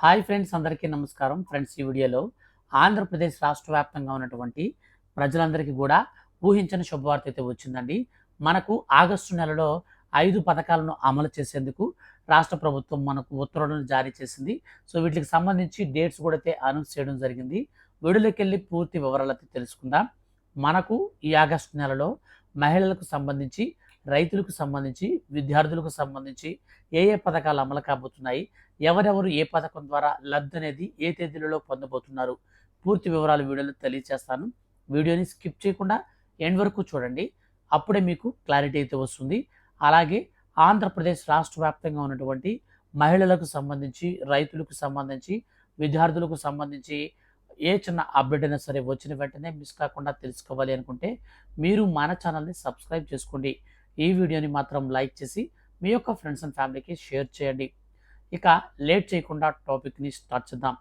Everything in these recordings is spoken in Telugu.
హాయ్ ఫ్రెండ్స్ అందరికీ నమస్కారం. ఫ్రెండ్స్ ఈ వీడియోలో ఆంధ్రప్రదేశ్ రాష్ట్ర వ్యాప్తంగా ఉన్నటువంటి ప్రజలందరికీ కూడా ఊహించని శుభవార్త అయితే వచ్చిందండి. మనకు ఆగస్టు నెలలో ఐదు పథకాలను అమలు చేసేందుకు రాష్ట్ర ప్రభుత్వం మనకు ఉత్తర్వులను జారీ చేసింది. సో వీటికి సంబంధించి డేట్స్ కూడా అయితే అనౌన్స్ చేయడం జరిగింది. వీడియోలోకి వెళ్ళి పూర్తి వివరాలు అయితే తెలుసుకుందాం. మనకు ఈ ఆగస్టు నెలలో మహిళలకు సంబంధించి రైతులకు సంబంధించి విద్యార్థులకు సంబంధించి ఏ ఏ పథకాలు అమలు కాబోతున్నాయి ఎవరెవరు ఏ పథకం ద్వారా లబ్ధి అనేది ఏ తేదీలలో పొందబోతున్నారు పూర్తి వివరాలు వీడియోలో తెలియజేస్తాను వీడియోని స్కిప్ చేయకుండా ఎండ్ వరకు చూడండి. అప్పుడే మీకు క్లారిటీ అయితే వస్తుంది. అలాగే ఆంధ్రప్రదేశ్ రాష్ట్ర వ్యాప్తంగా ఉన్నటువంటి మహిళలకు సంబంధించి రైతులకు సంబంధించి విద్యార్థులకు సంబంధించి ఏ చిన్న అప్డేట్ అయినా సరే వచ్చిన వెంటనే మిస్ కాకుండా తెలుసుకోవాలి అనుకుంటే మీరు మన ఛానల్ని సబ్స్క్రైబ్ చేసుకోండి. ఈ వీడియోని మాత్రం లైక్ చేసి మీ యొక్క ఫ్రెండ్స్ అండ్ ఫ్యామిలీకి షేర్ చేయండి. ఇక లేట్ చేయకుండా టాపిక్ని స్టార్ట్ చేద్దాం.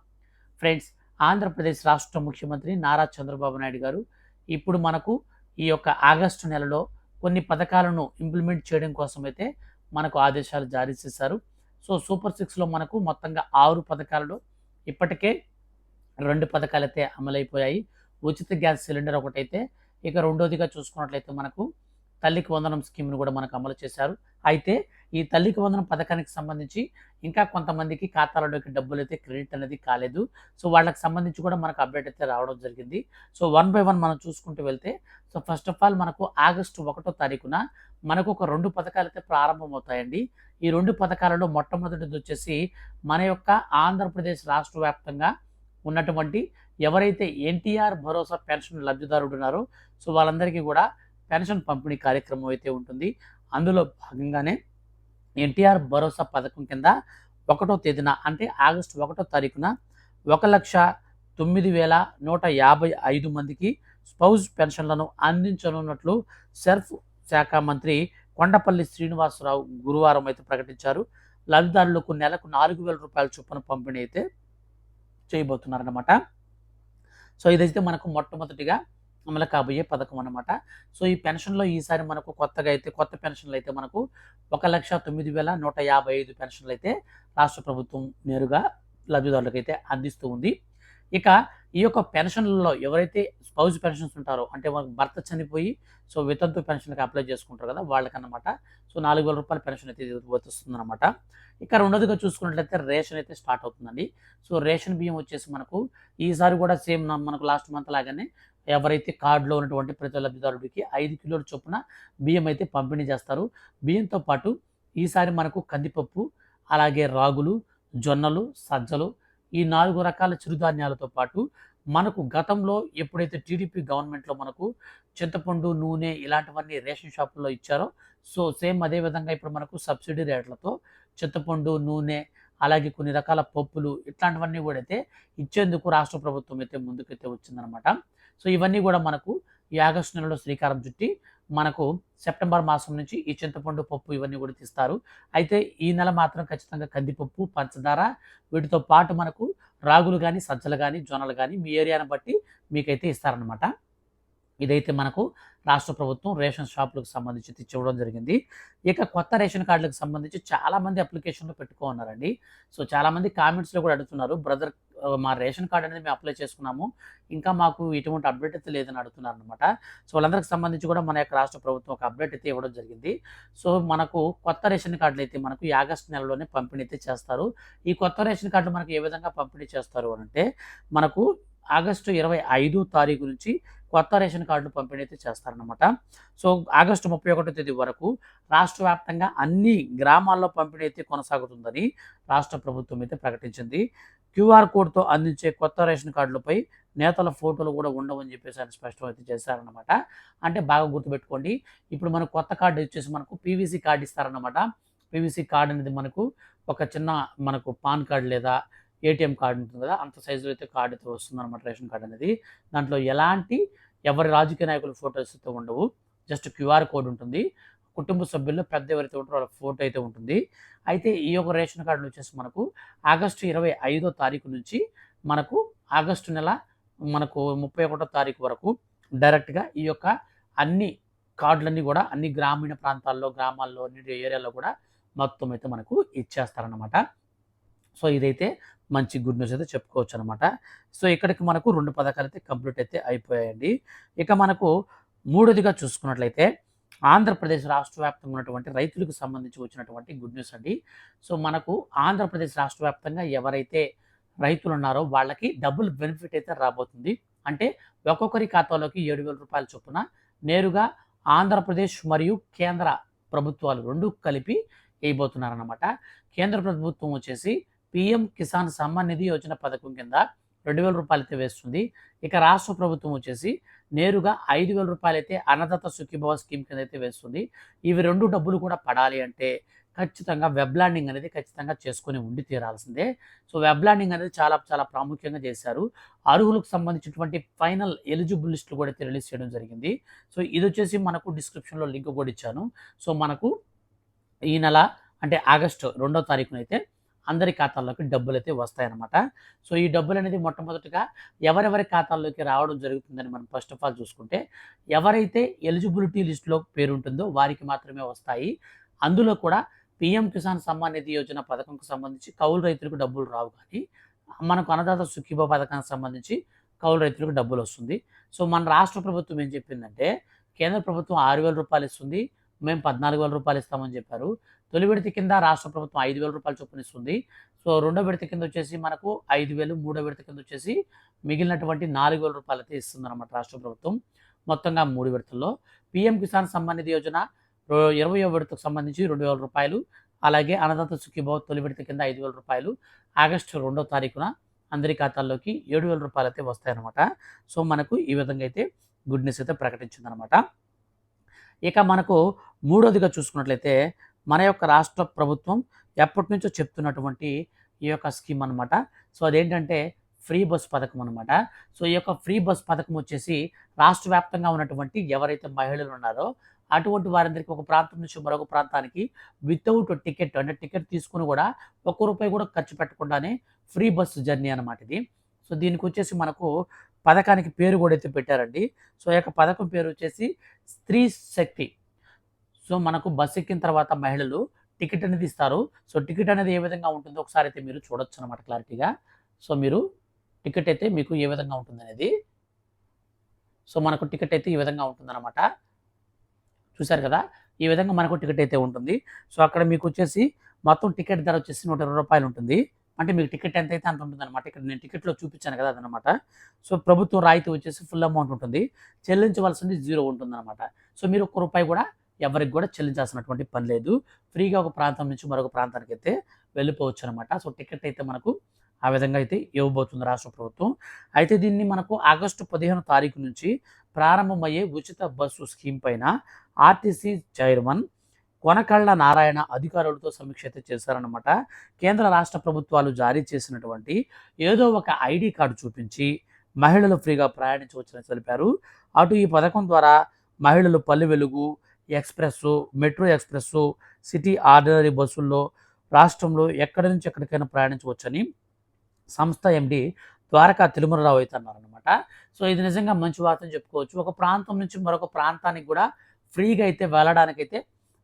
ఫ్రెండ్స్ ఆంధ్రప్రదేశ్ రాష్ట్ర ముఖ్యమంత్రి నారా చంద్రబాబు నాయుడు గారు ఇప్పుడు మనకు ఈ యొక్క ఆగస్టు నెలలో కొన్ని పథకాలను ఇంప్లిమెంట్ చేయడం కోసం అయితే మనకు ఆదేశాలు జారీ చేశారు. సో సూపర్ సిక్స్లో మనకు మొత్తంగా ఆరు పథకాలలో ఇప్పటికే రెండు పథకాలు అయితే అమలైపోయాయి. ఉచిత గ్యాస్ సిలిండర్ ఒకటైతే ఇక రెండోదిగా చూసుకున్నట్లయితే మనకు తల్లికి వందనం స్కీమ్ను కూడా మనకు అమలు చేశారు. అయితే ఈ తల్లికి వందనం పథకానికి సంబంధించి ఇంకా కొంతమందికి ఖాతాలలోకి డబ్బులు అయితే క్రెడిట్ అనేది కాలేదు. సో వాళ్ళకి సంబంధించి కూడా మనకు అప్డేట్ అయితే రావడం జరిగింది. సో వన్ బై వన్ మనం చూసుకుంటూ వెళ్తే సో ఫస్ట్ ఆఫ్ ఆల్ మనకు ఆగస్టు ఒకటో తారీఖున మనకు ఒక రెండు పథకాలు అయితే ప్రారంభమవుతాయండి. ఈ రెండు పథకాలలో మొట్టమొదటిది వచ్చేసి మన యొక్క ఆంధ్రప్రదేశ్ రాష్ట్ర వ్యాప్తంగా ఉన్నటువంటి ఎవరైతే ఎన్టీఆర్ భరోసా పెన్షన్ లబ్ధిదారుడు ఉన్నారో సో వాళ్ళందరికీ కూడా పెన్షన్ పంపిణీ కార్యక్రమం అయితే ఉంటుంది. అందులో భాగంగానే ఎన్టీఆర్ భరోసా పథకం కింద ఒకటో తేదీన అంటే ఆగస్టు ఒకటో తారీఖున ఒక లక్ష తొమ్మిది వేల నూట యాభై ఐదు మందికి స్పౌజ్ పెన్షన్లను అందించనున్నట్లు సెర్ఫ్ శాఖ మంత్రి కొండపల్లి శ్రీనివాసరావు గురువారం అయితే ప్రకటించారు. లబ్ధిదారులకు నెలకు నాలుగు వేల రూపాయల చొప్పున పంపిణీ అయితే చేయబోతున్నారన్నమాట. సో ఇదైతే మనకు మొట్టమొదటిగా అమలు కాబోయే పథకం అనమాట సో ఈ పెన్షన్లో ఈసారి మనకు కొత్తగా అయితే కొత్త పెన్షన్లు అయితే మనకు ఒక లక్ష తొమ్మిది వేల నూట యాభై ఐదు పెన్షన్లు అయితే రాష్ట్ర ప్రభుత్వం నేరుగా లబ్ధిదారులకు అయితే అందిస్తూ ఉంది. ఇక ఈ యొక్క పెన్షన్లలో ఎవరైతే స్పౌజ్ పెన్షన్స్ ఉంటారో అంటే భర్త చనిపోయి సో వితంతు పెన్షన్కి అప్లై చేసుకుంటారు కదా వాళ్ళకన్నమాట. సో నాలుగు వేల రూపాయల పెన్షన్ అయితే వస్తుంది అనమాట ఇక రెండోదిగా చూసుకున్నట్లయితే రేషన్ అయితే స్టార్ట్ అవుతుందండి. సో రేషన్ బియ్యం వచ్చేసి మనకు ఈసారి కూడా సేమ్ మనకు లాస్ట్ మంత్ లాగానే ఎవరైతే కార్డులో ఉన్నటువంటి ప్రతి లబ్ధిదారుడికి ఐదు కిలోల చొప్పున బియ్యం అయితే పంపిణీ చేస్తారు. బియ్యంతో పాటు ఈసారి మనకు కందిపప్పు అలాగే రాగులు జొన్నలు సజ్జలు ఈ నాలుగు రకాల చిరుధాన్యాలతో పాటు మనకు గతంలో ఎప్పుడైతే టీడీపీ గవర్నమెంట్లో మనకు చింతపండు నూనె ఇలాంటివన్నీ రేషన్ షాపుల్లో ఇచ్చారో సో సేమ్ అదే విధంగా ఇప్పుడు మనకు సబ్సిడీ రేట్లతో చింతపండు నూనె అలాగే కొన్ని రకాల పప్పులు ఇట్లాంటివన్నీ కూడా అయితే ఇచ్చేందుకు రాష్ట్ర ప్రభుత్వం అయితే ముందుకైతే వచ్చిందనమాట. సో ఇవన్నీ కూడా మనకు ఈ ఆగస్టు నెలలో శ్రీకారం చుట్టి మనకు సెప్టెంబర్ మాసం నుంచి ఈ చింతపండు పప్పు ఇవన్నీ కూడా తీస్తారు. అయితే ఈ నెల మాత్రం ఖచ్చితంగా కందిపప్పు పంచదార వీటితో పాటు మనకు రాగులు కానీ సజ్జలు కానీ జొన్నలు కానీ మీ ఏరియాను బట్టి మీకైతే ఇస్తారనమాట ఇదైతే మనకు రాష్ట్ర ప్రభుత్వం రేషన్ షాపులకు సంబంధించి తెచ్చివ్వడం జరిగింది. ఇక కొత్త రేషన్ కార్డులకు సంబంధించి చాలామంది అప్లికేషన్లు పెట్టుకో ఉన్నారండి సో చాలామంది కామెంట్స్లో కూడా అడుగుతున్నారు బ్రదర్ మా రేషన్ కార్డు అనేది మేము అప్లై చేసుకున్నాము. ఇంకా మాకు ఎటువంటి అప్డేట్ అయితే లేదని అడుగుతున్నారు అనమాట సో వాళ్ళందరికి సంబంధించి కూడా మన యొక్క రాష్ట్ర ప్రభుత్వం ఒక అప్డేట్ అయితే ఇవ్వడం జరిగింది. సో మనకు కొత్త రేషన్ కార్డులు అయితే మనకు ఈ ఆగస్టు నెలలోనే పంపిణీ అయితే చేస్తారు. ఈ కొత్త రేషన్ కార్డులు మనకు ఏ విధంగా పంపిణీ చేస్తారు అని అంటే మనకు ఆగస్టు ఇరవై ఐదో తారీఖు నుంచి కొత్త రేషన్ కార్డులు పంపిణీ అయితే చేస్తారనమాట సో ఆగస్టు ముప్పై ఒకటో తేదీ వరకు రాష్ట్ర వ్యాప్తంగా అన్ని గ్రామాల్లో పంపిణీ అయితే కొనసాగుతుందని రాష్ట్ర ప్రభుత్వం అయితే ప్రకటించింది. క్యూఆర్ కోడ్తో అందించే కొత్త రేషన్ కార్డులపై నేతల ఫోటోలు కూడా ఉండవని చెప్పేసి ఆయన స్పష్టం అయితే చేశారనమాట అంటే బాగా గుర్తుపెట్టుకోండి. ఇప్పుడు మనకు కొత్త కార్డు వచ్చేసి మనకు పీవీసీ కార్డు ఇస్తారనమాట పీవీసీ కార్డు అనేది మనకు ఒక చిన్న మనకు పాన్ కార్డు లేదా ఏటీఎం కార్డు ఉంటుంది కదా అంత సైజులో అయితే కార్డు అయితే వస్తుందన్నమాట రేషన్ కార్డు అనేది. దాంట్లో ఎలాంటి ఎవరి రాజకీయ నాయకుల ఫోటోస్ అయితే ఉండవు. జస్ట్ క్యూఆర్ కోడ్ ఉంటుంది. కుటుంబ సభ్యుల్లో పెద్ద ఎవరైతే ఉంటారో వాళ్ళ ఫోటో అయితే ఉంటుంది. అయితే ఈ యొక్క రేషన్ కార్డులు వచ్చేసి మనకు ఆగస్టు ఇరవై ఐదో తారీఖు నుంచి మనకు ఆగస్టు నెల మనకు ముప్పై ఒకటో తారీఖు వరకు డైరెక్ట్గా ఈ యొక్క అన్ని కార్డులన్నీ కూడా అన్ని గ్రామీణ ప్రాంతాల్లో గ్రామాల్లో అన్ని ఏరియాలో కూడా మొత్తం అయితే మనకు ఇచ్చేస్తారనమాట సో ఇదైతే మంచి గుడ్ న్యూస్ అయితే చెప్పుకోవచ్చు అనమాట సో ఇక్కడికి మనకు రెండు పథకాలు అయితే కంప్లీట్ అయితే అయిపోయాయండి. ఇక మనకు మూడోదిగా చూసుకున్నట్లయితే ఆంధ్రప్రదేశ్ రాష్ట్ర వ్యాప్తంగా ఉన్నటువంటి రైతులకు సంబంధించి వచ్చినటువంటి గుడ్ న్యూస్ అండి. సో మనకు ఆంధ్రప్రదేశ్ రాష్ట్ర వ్యాప్తంగా ఎవరైతే రైతులు ఉన్నారో వాళ్ళకి డబుల్ బెనిఫిట్ అయితే రాబోతుంది. అంటే ఒక్కొక్కరి ఖాతాలోకి ఏడు వేల రూపాయల చొప్పున నేరుగా ఆంధ్రప్రదేశ్ మరియు కేంద్ర ప్రభుత్వాలు రెండు కలిపి వేయబోతున్నారన్నమాట. కేంద్ర ప్రభుత్వం వచ్చేసి పిఎం కిసాన్ సమ్మాన్ నిధి యోజన పథకం కింద రెండు వేల రూపాయలు అయితే వేస్తుంది. ఇక రాష్ట్ర ప్రభుత్వం వచ్చేసి నేరుగా ఐదు వేల రూపాయలు అయితే అన్నదాత సుఖీభవ స్కీమ్ కింద అయితే వేస్తుంది. ఇవి రెండు డబ్బులు కూడా పడాలి అంటే ఖచ్చితంగా వెబ్ ల్యాండింగ్ అనేది ఖచ్చితంగా చేసుకొని ఉండి తీరాల్సిందే. సో వెబ్ ల్యాండింగ్ అనేది చాలా చాలా ప్రాముఖ్యంగా చేశారు. అర్హులకు సంబంధించినటువంటి ఫైనల్ ఎలిజిబుల్ లిస్టులు కూడా అయితే రిలీజ్ చేయడం జరిగింది. సో ఇది వచ్చేసి మనకు డిస్క్రిప్షన్లో లింక్ కూడా ఇచ్చాను. సో మనకు ఈ నెల అంటే ఆగస్టు రెండో తారీఖునైతే అయితే అందరి ఖాతాల్లోకి డబ్బులు అయితే వస్తాయన్నమాట. సో ఈ డబ్బులు అనేది మొట్టమొదటిగా ఎవరెవరి ఖాతాల్లోకి రావడం జరుగుతుందని మనం ఫస్ట్ ఆఫ్ ఆల్ చూసుకుంటే ఎవరైతే ఎలిజిబిలిటీ లిస్టులో పేరుంటుందో వారికి మాత్రమే వస్తాయి. అందులో కూడా పిఎం కిసాన్ సమ్మాన్ నిధి యోజన పథకంకు సంబంధించి కౌలు రైతులకు డబ్బులు రావు కానీ మనకు అన్నదాత సుఖీభా పథకానికి సంబంధించి కౌలు రైతులకు డబ్బులు వస్తుంది. సో మన రాష్ట్ర ప్రభుత్వం ఏం చెప్పిందంటే కేంద్ర ప్రభుత్వం ఆరు వేల రూపాయలు ఇస్తుంది. మేము పద్నాలుగు వేల రూపాయలు ఇస్తామని చెప్పారు. తొలి విడత కింద రాష్ట్ర ప్రభుత్వం ఐదు వేల రూపాయలు చొప్పున ఇస్తుంది. సో రెండో విడత కింద వచ్చేసి మనకు ఐదు వేలు మూడో విడత కింద వచ్చేసి మిగిలినటువంటి నాలుగు వేల రూపాయలు అయితే ఇస్తుంది అనమాట రాష్ట్ర ప్రభుత్వం. మొత్తంగా మూడు విడతల్లో. పిఎం కిసాన్ సమ్మాన్ నిధి యోజన ఇరవయో విడతకు సంబంధించి రెండు వేల రూపాయలు. అలాగే అన్నదాత సుఖీభావ తొలి విడత కింద ఐదు వేల రూపాయలు. ఆగస్టు రెండో తారీఖున అందరి ఖాతాల్లోకి ఏడు వేల రూపాయలు అయితే వస్తాయన్నమాట. సో మనకు ఈ విధంగా అయితే గుడ్ న్యూస్ అయితే ప్రకటించిందనమాట ఇక మనకు మూడోదిగా చూసుకున్నట్లయితే మన యొక్క రాష్ట్ర ప్రభుత్వం ఎప్పటి నుంచో చెప్తున్నటువంటి ఈ యొక్క స్కీమ్ అనమాట సో అదేంటంటే ఫ్రీ బస్ పథకం అనమాట సో ఈ యొక్క ఫ్రీ బస్ పథకం వచ్చేసి రాష్ట్ర వ్యాప్తంగా ఉన్నటువంటి ఎవరైతే మహిళలు ఉన్నారో అటువంటి వారందరికీ ఒక ప్రాంతం నుంచి మరొక ప్రాంతానికి వితౌట్ టికెట్ అంటే టికెట్ తీసుకుని కూడా ఒక్క రూపాయి కూడా ఖర్చు పెట్టకుండానే ఫ్రీ బస్ జర్నీ అనమాట ఇది. సో దీనికి వచ్చేసి మనకు పథకానికి పేరు కూడా అయితే పెట్టారండి. సో యొక్క పథకం పేరు వచ్చేసి స్త్రీ శక్తి. సో మనకు బస్సు ఎక్కిన తర్వాత మహిళలు టికెట్ అనేది ఇస్తారు. సో టికెట్ అనేది ఏ విధంగా ఉంటుందో ఒకసారి అయితే మీరు చూడొచ్చు అనమాట క్లారిటీగా. సో మీరు టికెట్ అయితే మీకు ఏ విధంగా ఉంటుంది అనేది. సో మనకు టికెట్ అయితే ఈ విధంగా ఉంటుందన్నమాట చూశారు కదా? ఈ విధంగా మనకు టికెట్ అయితే ఉంటుంది. సో అక్కడ మీకు వచ్చేసి మొత్తం టికెట్ ధర వచ్చేసి నూట ఇరవై రూపాయలు ఉంటుంది. అంటే మీకు టికెట్ ఎంత అయితే అంత ఉంటుంది అనమాట ఇక్కడ నేను టికెట్లో చూపించాను కదా అదనమాట సో ప్రభుత్వం రాయితీ వచ్చేసి ఫుల్ అమౌంట్ ఉంటుంది. చెల్లించవలసింది జీరో ఉంటుంది అనమాట సో మీరు ఒక్క రూపాయి కూడా ఎవరికి కూడా చెల్లించాల్సినటువంటి పని లేదు. ఫ్రీగా ఒక ప్రాంతం నుంచి మరొక ప్రాంతానికి అయితే వెళ్ళిపోవచ్చు అనమాట సో టికెట్ అయితే మనకు ఆ విధంగా అయితే ఇవ్వబోతుంది రాష్ట్ర ప్రభుత్వం. అయితే దీన్ని మనకు ఆగస్టు పదిహేను తారీఖు నుంచి ప్రారంభమయ్యే ఉచిత బస్సు స్కీమ్ పైన ఆర్టీసీ చైర్మన్ కొనకళ్ళ నారాయణ అధికారులతో సమీక్ష అయితే చేశారనమాట కేంద్ర రాష్ట్ర ప్రభుత్వాలు జారీ చేసినటువంటి ఏదో ఒక ఐడి కార్డు చూపించి మహిళలు ఫ్రీగా ప్రయాణించవచ్చని తెలిపారు. అటు ఈ పథకం ద్వారా మహిళలు Palle Velugu express metro express city ordinary బస్సుల్లో రాష్ట్రంలో ఎక్కడి నుంచి ఎక్కడికైనా ప్రయాణించవచ్చని సంస్థ ఎండి ద్వారకా తిరుమలరావు అయితే అన్నారనమాట సో ఇది నిజంగా మంచి వార్తని చెప్పుకోవచ్చు. ఒక ప్రాంతం నుంచి మరొక ప్రాంతానికి కూడా ఫ్రీగా అయితే వెళ్ళడానికైతే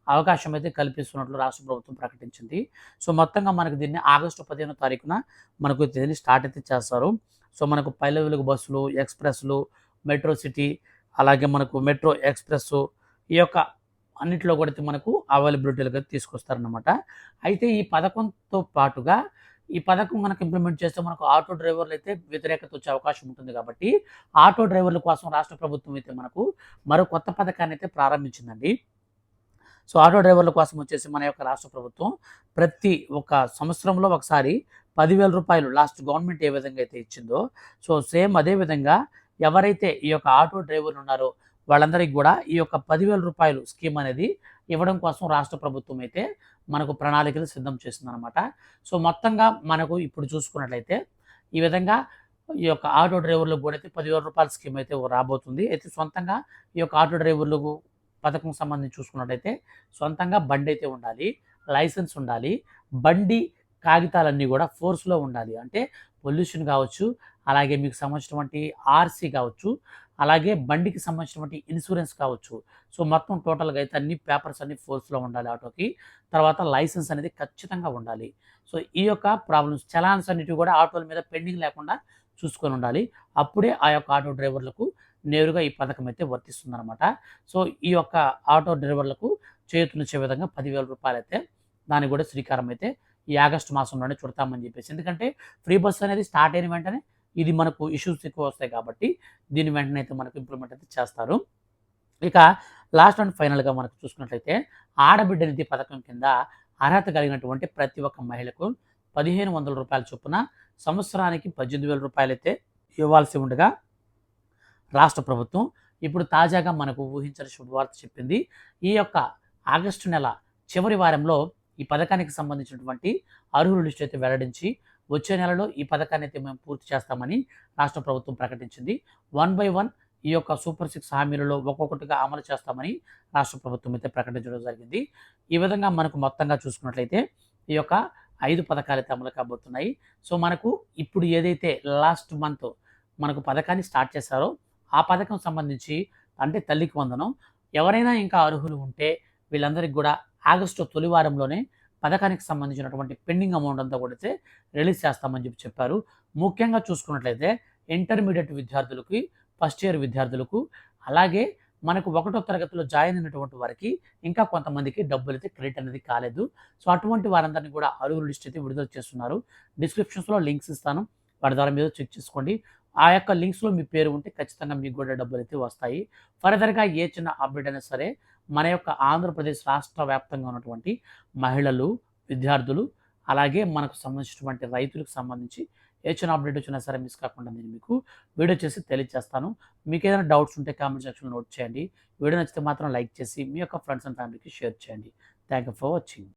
అవకాశం అయితే కల్పిస్తున్నట్లు రాష్ట్ర ప్రభుత్వం ప్రకటించింది. సో మొత్తంగా మనకు దీన్ని ఆగస్టు పదిహేనో తారీఖున మనకు దీన్ని స్టార్ట్ అయితే చేస్తారు. సో మనకు పైలవెలుగు బస్సులు ఎక్స్ప్రెస్లు మెట్రో సిటీ అలాగే మనకు మెట్రో ఎక్స్ప్రెస్ ఈ యొక్క అన్నిట్లో కూడా అయితే మనకు అవైలబిలిటీలుగా తీసుకొస్తారనమాట అయితే ఈ పథకంతో పాటుగా ఈ పథకం మనకు ఇంప్లిమెంట్ చేస్తే మనకు ఆటో డ్రైవర్లు అయితే వ్యతిరేకత వచ్చే అవకాశం ఉంటుంది కాబట్టి ఆటో డ్రైవర్ల కోసం రాష్ట్ర ప్రభుత్వం అయితే మనకు మరో కొత్త పథకాన్ని అయితే ప్రారంభించిందండి. సో ఆటో డ్రైవర్ల కోసం వచ్చేసి మన యొక్క రాష్ట్ర ప్రభుత్వం ప్రతి ఒక సంవత్సరంలో ఒకసారి పదివేల రూపాయలు లాస్ట్ గవర్నమెంట్ ఏ విధంగా అయితే ఇచ్చిందో సో సేమ్ అదే విధంగా ఎవరైతే ఈ యొక్క ఆటో డ్రైవర్లు ఉన్నారో వాళ్ళందరికీ కూడా ఈ యొక్క పదివేల రూపాయలు స్కీమ్ అనేది ఇవ్వడం కోసం రాష్ట్ర ప్రభుత్వం అయితే మనకు ప్రణాళికలు సిద్ధం చేసిందనమాట సో మొత్తంగా మనకు ఇప్పుడు చూసుకున్నట్లయితే ఈ విధంగా ఈ యొక్క ఆటో డ్రైవర్లకు కూడా అయితే పదివేల రూపాయల స్కీమ్ అయితే రాబోతుంది. అయితే సొంతంగా ఈ యొక్క ఆటో డ్రైవర్లకు పథకం సంబంధించి చూసుకున్నట్టయితే సొంతంగా బండి అయితే ఉండాలి లైసెన్స్ ఉండాలి బండి కాగితాలన్నీ కూడా ఫోర్స్లో ఉండాలి. అంటే పొల్యూషన్ కావచ్చు అలాగే మీకు సంబంధించినటువంటి ఆర్సీ కావచ్చు అలాగే బండికి సంబంధించినటువంటి ఇన్సూరెన్స్ కావచ్చు. సో మొత్తం టోటల్గా అయితే అన్ని పేపర్స్ అన్ని ఫోర్స్లో ఉండాలి ఆటోకి. తర్వాత లైసెన్స్ అనేది ఖచ్చితంగా ఉండాలి. సో ఈ యొక్క ప్రాబ్లమ్స్ చలాన్స్ అన్నిటివి కూడా ఆటోల మీద పెండింగ్ లేకుండా చూసుకొని ఉండాలి. అప్పుడే ఆ యొక్క ఆటో డ్రైవర్లకు నేరుగా ఈ పథకం అయితే వర్తిస్తుందన్నమాట. సో ఈ యొక్క ఆటో డ్రైవర్లకు చేతునిచ్చే విధంగా పదివేల రూపాయలు అయితే దానికి కూడా శ్రీకారం అయితే ఈ ఆగస్టు మాసంలోనే చుడతామని చెప్పేసి. ఎందుకంటే ఫ్రీ బస్ అనేది స్టార్ట్ అయిన వెంటనే ఇది మనకు ఇష్యూస్ ఎక్కువ వస్తాయి కాబట్టి దీని వెంటనే అయితే మనకు ఇంప్లిమెంట్ అయితే చేస్తారు. ఇక లాస్ట్ అండ్ ఫైనల్గా మనకు చూసుకున్నట్లయితే ఆడబిడ్డ నిధి పథకం కింద అర్హత కలిగినటువంటి ప్రతి ఒక్క మహిళకు పదిహేను వందల రూపాయల చొప్పున సంవత్సరానికి పద్దెనిమిది వేల రూపాయలు అయితే ఇవ్వాల్సి ఉండగా రాష్ట్ర ప్రభుత్వం ఇప్పుడు తాజాగా మనకు ఊహించని శుభవార్త చెప్పింది. ఈ యొక్క ఆగస్టు నెల చివరి వారంలో ఈ పథకానికి సంబంధించినటువంటి అర్హుల లిస్టు అయితే వెల్లడించి వచ్చే నెలలో ఈ పథకాన్ని అయితే మేము పూర్తి చేస్తామని రాష్ట్ర ప్రభుత్వం ప్రకటించింది. వన్ బై వన్ ఈ యొక్క సూపర్ సిక్స్ హామీలలో ఒక్కొక్కటిగా అమలు చేస్తామని రాష్ట్ర ప్రభుత్వం అయితే ప్రకటించడం జరిగింది. ఈ విధంగా మనకు మొత్తంగా చూసుకున్నట్లయితే ఈ యొక్క ఐదు పథకాలు అయితే అమలు కాబోతున్నాయి. సో మనకు ఇప్పుడు ఏదైతే లాస్ట్ మంత్ మనకు పథకాన్ని స్టార్ట్ చేశారో ఆ పథకం సంబంధించి అంటే తల్లికి వందనం. ఎవరైనా ఇంకా అర్హులు ఉంటే వీళ్ళందరికీ కూడా ఆగస్టు తొలి వారంలోనే పథకానికి సంబంధించినటువంటి పెండింగ్ అమౌంట్ అంతా కూడా రిలీజ్ చేస్తామని చెప్పి చెప్పారు. ముఖ్యంగా చూసుకున్నట్లయితే ఇంటర్మీడియట్ విద్యార్థులకి ఫస్ట్ ఇయర్ విద్యార్థులకు అలాగే మనకు ఒకటో తరగతిలో జాయిన్ అయినటువంటి వారికి ఇంకా కొంతమందికి డబ్బులు అయితే క్రెడిట్ అనేది కాలేదు. సో అటువంటి వారందరినీ కూడా అరువులు లిస్ట్ అయితే విడుదల చేస్తున్నారు. డిస్క్రిప్షన్స్లో లింక్స్ ఇస్తాను. వాటి ద్వారా మీరు చెక్ చేసుకోండి. ఆ యొక్క లింక్స్లో మీ పేరు ఉంటే ఖచ్చితంగా మీకు కూడా డబ్బులు అయితే వస్తాయి. ఫర్దర్గా ఏ చిన్న అప్డేట్ అయినా సరే మన యొక్క ఆంధ్రప్రదేశ్ రాష్ట్ర వ్యాప్తంగా ఉన్నటువంటి మహిళలు విద్యార్థులు అలాగే మనకు సంబంధించినటువంటి రైతులకు సంబంధించి ఏ చిన్న అప్డేట్ వచ్చినా సరే మిస్ కాకుండా నేను మీకు వీడియో చేసి తెలియజేస్తాను మీకు ఏదైనా డౌట్స్ ఉంటే కామెంట్ సెక్షన్లో నోట్ చేయండి. వీడియో నచ్చితే మాత్రం లైక్ చేసి మీ యొక్క ఫ్రెండ్స్ అండ్ ఫ్యామిలీకి షేర్ చేయండి. Thank you for watching.